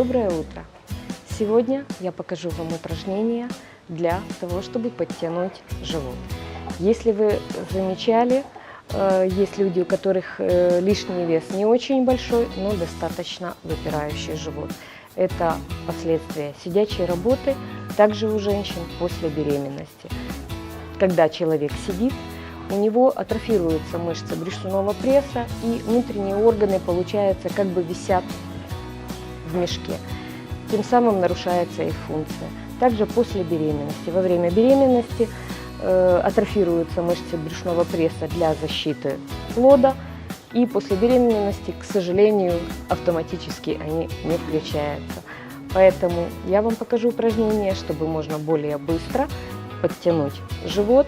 Доброе утро! Сегодня я покажу вам упражнения для того, чтобы подтянуть живот. Если вы замечали, э, есть люди, у которых э, лишний вес не очень большой, но достаточно выпирающий живот. Это последствия сидячей работы, также у женщин после беременности. Когда человек сидит, у него атрофируются мышцы брюшного пресса, и внутренние органы, получается, как бы висят в мешке. Тем самым нарушается их функция. Также после беременности. Во время беременности э, атрофируются мышцы брюшного пресса для защиты плода, и после беременности, к сожалению, автоматически они не включаются. Поэтому я вам покажу упражнение, чтобы можно более быстро подтянуть живот.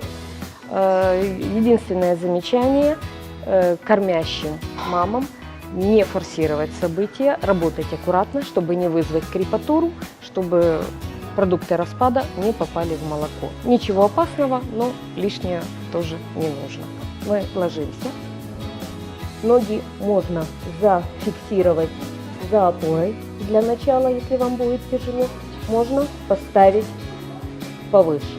Э, единственное замечание э, кормящим мамам не форсировать события, работать аккуратно, чтобы не вызвать крепатуру, чтобы продукты распада не попали в молоко. Ничего опасного, но лишнее тоже не нужно. Мы ложимся. Ноги можно зафиксировать за опорой. Для начала, если вам будет тяжело, можно поставить повыше.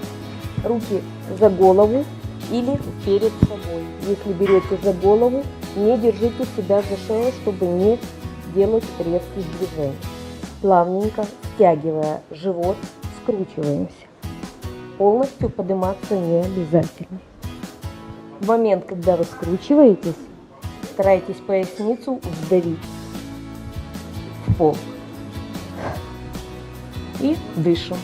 Руки за голову или перед собой. Если берете за голову, не держите себя за шею, чтобы не делать резких движений. Плавненько стягивая живот, скручиваемся. Полностью подниматься не обязательно. В момент, когда вы скручиваетесь, старайтесь поясницу вдавить в пол. И дышим.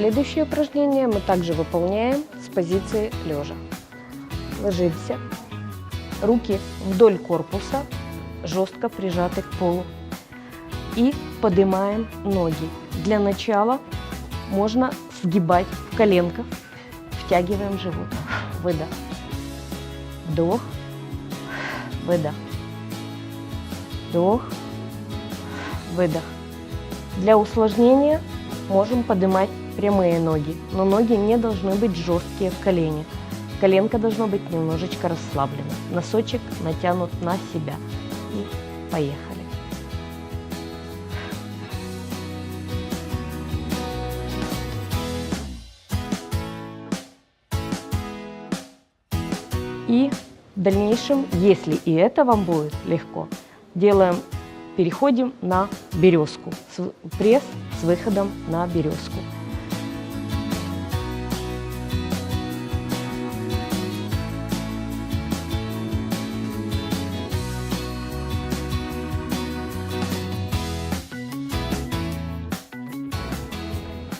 Следующее упражнение мы также выполняем с позиции лежа. Ложимся, руки вдоль корпуса, жестко прижаты к полу. И поднимаем ноги. Для начала можно сгибать в коленках, втягиваем живот. Выдох. Вдох. Выдох. Вдох. Выдох. Для усложнения можем поднимать прямые ноги, но ноги не должны быть жесткие в колене. Коленка должно быть немножечко расслаблена. Носочек натянут на себя. И поехали. И в дальнейшем, если и это вам будет легко, делаем, переходим на березку. Пресс с выходом на березку.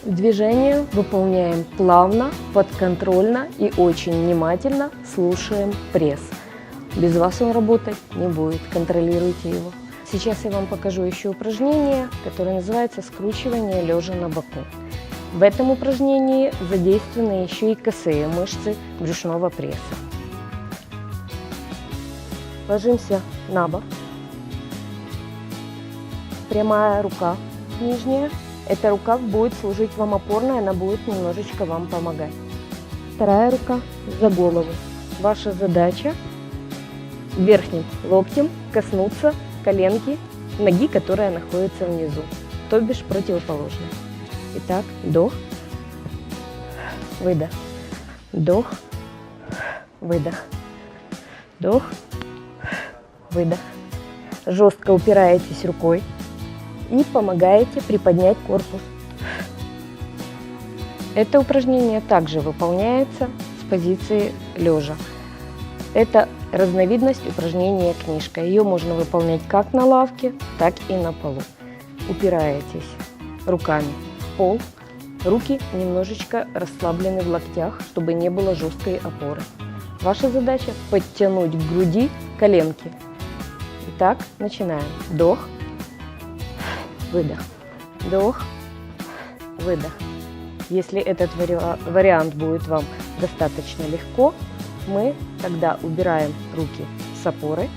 Движение выполняем плавно, подконтрольно и очень внимательно слушаем пресс. Без вас он работать не будет, контролируйте его. Сейчас я вам покажу еще упражнение, которое называется скручивание лежа на боку. В этом упражнении задействованы еще и косые мышцы брюшного пресса. Ложимся на бок. Прямая рука нижняя эта рука будет служить вам опорной, она будет немножечко вам помогать. Вторая рука за голову. Ваша задача верхним локтем коснуться коленки ноги, которая находится внизу, то бишь противоположной. Итак, вдох, выдох, вдох, выдох, вдох, выдох. Жестко упираетесь рукой и помогаете приподнять корпус. Это упражнение также выполняется с позиции лежа. Это разновидность упражнения книжка. Ее можно выполнять как на лавке, так и на полу. Упираетесь руками в пол, руки немножечко расслаблены в локтях, чтобы не было жесткой опоры. Ваша задача подтянуть к груди коленки. Итак, начинаем. Вдох, выдох, вдох, выдох. Если этот вариант будет вам достаточно легко, мы тогда убираем руки с опоры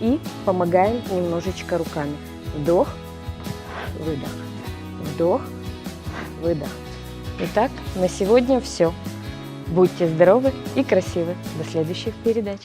и помогаем немножечко руками. Вдох, выдох, вдох, выдох. Итак, на сегодня все. Будьте здоровы и красивы. До следующих передач.